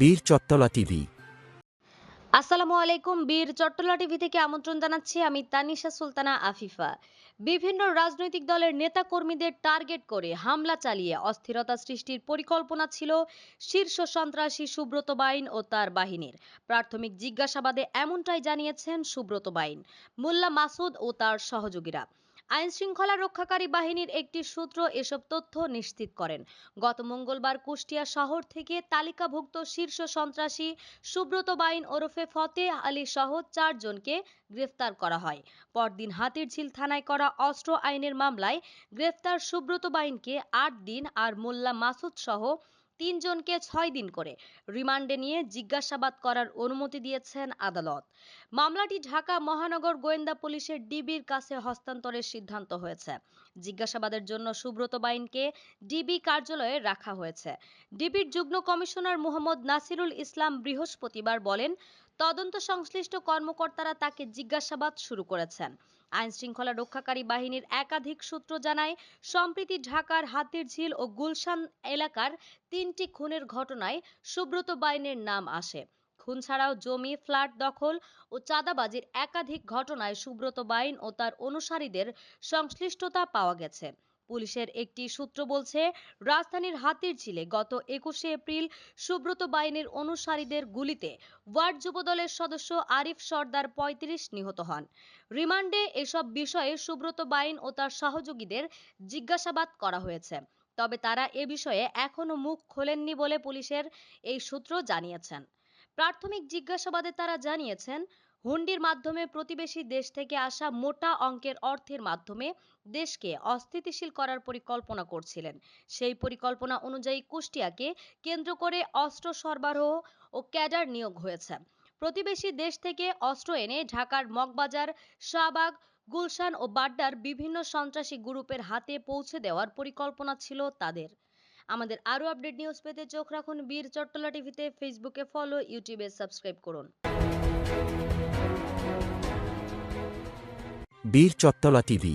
বীর চত্তলা টিভি। আসসালামু আলাইকুম, বীর চট্টলা টিভি থেকে আমন্ত্রণ জানাচ্ছি আমি তানিশা সুলতানা আফিফা। বিভিন্ন রাজনৈতিক দলের নেতা কর্মীদের টার্গেট করে হামলা চালিয়ে অস্থিরতা সৃষ্টির পরিকল্পনা ছিল শীর্ষ সন্ত্রাসী সুব্রত বাইন ও তার বাহিনীর। প্রাথমিক জিজ্ঞাসাবাদে এমনটাই জানিয়েছেন সুব্রত বাইন, মোল্লা মাসুদ ও তার সহযোগীরা। আইন শৃঙ্খলা রক্ষাকারী বাহিনীর একটি সূত্র এসব তথ্য নিশ্চিত করেন। গত মঙ্গলবার কুষ্টিয়া শহর থেকে তালিকাভুক্ত শীর্ষ সন্ত্রাসী সুব্রত বাইন ওরফে ফতেহ আলী সহ চারজনকে গ্রেফতার করা হয়। পরদিন হাতিরঝিল থানায় করা অস্ত্র আইনের মামলায় গ্রেফতার সুব্রত বাইনকে আট দিন আর মোল্লা মাসুদ সহ তিনজনকে ছয় দিন করে রিমান্ডে নিয়ে জিজ্ঞাসাবাদ করার অনুমতি দিয়েছেন আদালত। মামলাটি ঢাকা মহানগর গোয়েন্দা পুলিশের ডিবির কাছে হস্তান্তরের সিদ্ধান্ত হয়েছে। জিজ্ঞাসাবাদের জন্য সুব্রত বাইনকে ডিবি কার্যালয়ে রাখা হয়েছে। ডিবির যুগ্ম কমিশনার মোহাম্মদ নাসিরুল ইসলাম বৃহস্পতিবার বলেন তদন্ত সংশ্লিষ্ট কর্মকর্তারা তাকে জিজ্ঞাসাবাদ শুরু করেছেন। আইন শৃঙ্খলা রক্ষাকারী বাহিনীর একাধিক সূত্র জানায়, সম্প্রতি ঢাকার হাতিরঝিল ও গুলশান এলাকার তিনটি খুনের ঘটনায় সুব্রত বাইনের নাম আসে। খুন ছাড়াও জমি, ফ্ল্যাট দখল ও চাঁদাবাজির একাধিক ঘটনায় সুব্রত বাইন ও তার অনুসারীদের সংশ্লিষ্টতা পাওয়া গেছে। পুলিশের একটি সূত্র বলছে, রাজধানীর হাতিরঝিলে গত একুশে এপ্রিল সুব্রত বাইনের অনুসারীদের গুলিতে ওয়ার্ড যুবদলের সদস্য আরিফ সর্দার পঁয়ত্রিশ নিহত হন। রিমান্ডে এসব বিষয়ে সুব্রত বাইন ও তার সহযোগীদের জিজ্ঞাসাবাদ করা হয়েছে। তবে তারা এ বিষয়ে এখনও মুখ খোলেননি বলে পুলিশের এই সূত্র জানিয়েছেন। প্রাথমিক জিজ্ঞাসাবাদে তারা জানিয়েছেন হুন্ডির মাধ্যমে প্রতিবেশী দেশ থেকে আসা মোটা অঙ্কের অর্থের মাধ্যমে দেশকে অস্থিতিশীল করার পরিকল্পনা করছিলেন। সেই পরিকল্পনা অনুযায়ী কুষ্টিয়াকে কেন্দ্র করে অস্ত্র সরবরাহ ও ক্যাডার নিয়োগ হয়েছে। প্রতিবেশী দেশ থেকে অস্ত্র এনে ঢাকার মগবাজার, শাহবাগ, গুলশান ও বাড্ডার বিভিন্ন সন্ত্রাসী গ্রুপের হাতে পৌঁছে দেওয়ার পরিকল্পনা ছিল তাদের। আমাদের আরও আপডেট নিউজ পেতে চোখ রাখুন বীর চট্টলা টিভিতে, ফেসবুকে ফলো, ইউটিউবে সাবস্ক্রাইব করুন। বীর চত্তলা টিভি